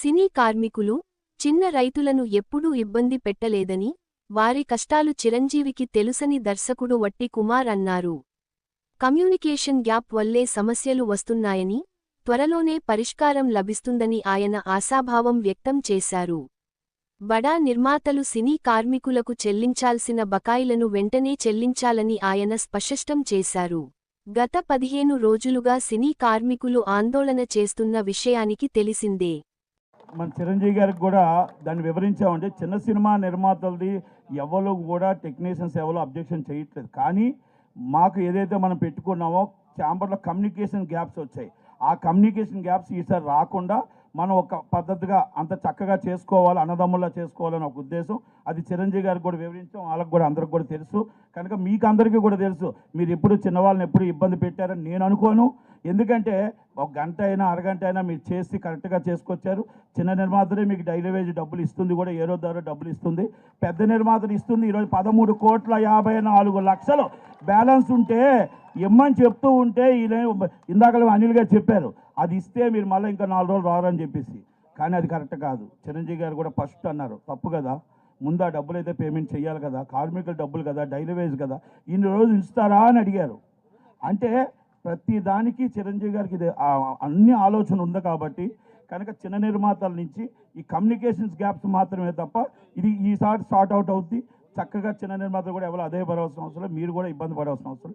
సినీ కార్మికులు చిన్న రైతులను ఎప్పుడూ ఇబ్బంది పెట్టలేదని వారి కష్టాలు చిరంజీవికి తెలుసని దర్శకుడు వట్టి కుమార్ అన్నారు. కమ్యూనికేషన్ గ్యాప్ వల్లే సమస్యలు వస్తున్నాయని త్వరలోనే పరిష్కారం లభిస్తుందని ఆయన ఆశాభావం వ్యక్తం చేశారు. బడా నిర్మాతలు సినీ కార్మికులకు చెల్లించాల్సిన బకాయిలను వెంటనే చెల్లించాలని ఆయన స్పష్టం చేశారు. గత పదిహేను రోజులుగా సినీ కార్మికులు ఆందోళన చేస్తున్న విషయానికి తెలిసిందే. మన చిరంజీవి గారికి కూడా దాన్ని వివరించామంటే చిన్న సినిమా నిర్మాతలది ఎవరు కూడా టెక్నీషియన్స్ ఎవరు అబ్జెక్షన్ చేయట్లేదు. కానీ మాకు ఏదైతే మనం పెట్టుకున్నామో ఛాంబర్లో కమ్యూనికేషన్ గ్యాప్స్ వచ్చాయి. ఆ కమ్యూనికేషన్ గ్యాప్స్ ఈసారి రాకుండా మనం ఒక పద్ధతిగా అంత చక్కగా చేసుకోవాలి అన్నదమ్ముల్లా చేసుకోవాలని ఒక ఉద్దేశం. అది చిరంజీవి గారికి కూడా వివరించాం వాళ్ళకి కూడా అందరికి కూడా తెలుసు. కనుక మీకు అందరికీ కూడా తెలుసు మీరు ఎప్పుడు చిన్నవాళ్ళని ఎప్పుడు ఇబ్బంది పెట్టారని నేను అనుకోను. ఎందుకంటే ఒక గంట అయినా అరగంట అయినా మీరు చేసి కరెక్ట్గా చేసుకొచ్చారు. చిన్న నిర్మాతలే మీకు డైలీ వేజ్ డబ్బులు ఇస్తుంది కూడా ఏ ద్వారా డబ్బులు ఇస్తుంది. పెద్ద నిర్మాతలు ఇస్తుంది ఈరోజు పదమూడు కోట్ల యాభై నాలుగు లక్షలు. బ్యాలెన్స్ ఉంటే ఇమ్మని చెప్తూ ఉంటే ఈయన ఇందాక అనిల్ గారు చెప్పారు. అది ఇస్తే మీరు మళ్ళీ ఇంకా నాలుగు రోజులు రారని చెప్పేసి. కానీ అది కరెక్ట్ కాదు. చిరంజీవి గారు కూడా ఫస్ట్ అన్నారు. తప్పు కదా. ముందు ఆ డబ్బులు అయితే పేమెంట్ చేయాలి కదా. కార్మికుల డబ్బులు కదా. డైలీ వేజ్ కదా. ఇన్ని రోజులు ఇస్తారా అని అడిగారు. అంటే ప్రతి దానికి చిరంజీవి గారికి ఇది అన్ని ఆలోచన ఉంది కాబట్టి కనుక చిన్న నిర్మాతల నుంచి ఈ కమ్యూనికేషన్స్ గ్యాప్స్ మాత్రమే తప్ప ఇది ఈసారి షార్ట్ అవుట్ అవుద్ది. చక్కగా చిన్న నిర్మాతలు కూడా ఎవరు అదే పడవలసిన అవసరం మీరు కూడా ఇబ్బంది పడవలసిన అవసరం